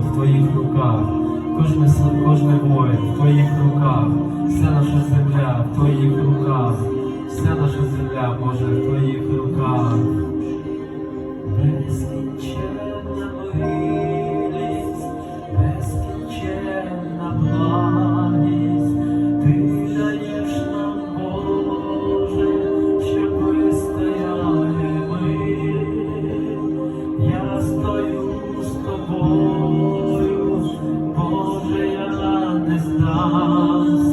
в твоїх руках, кожне, кожне воїн в твоїх руках, вся наша земля в твоїх руках, вся наша земля, Боже, в твоїх руках. 啊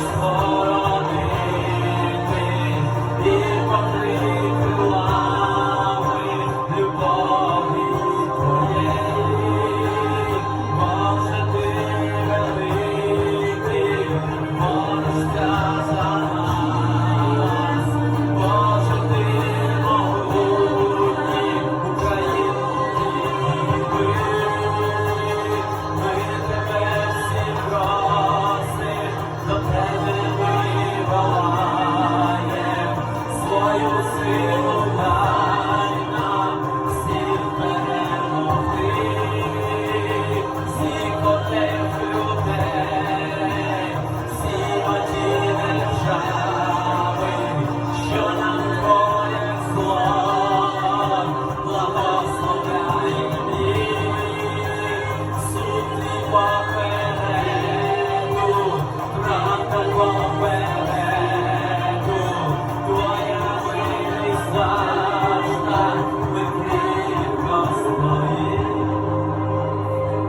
Oh.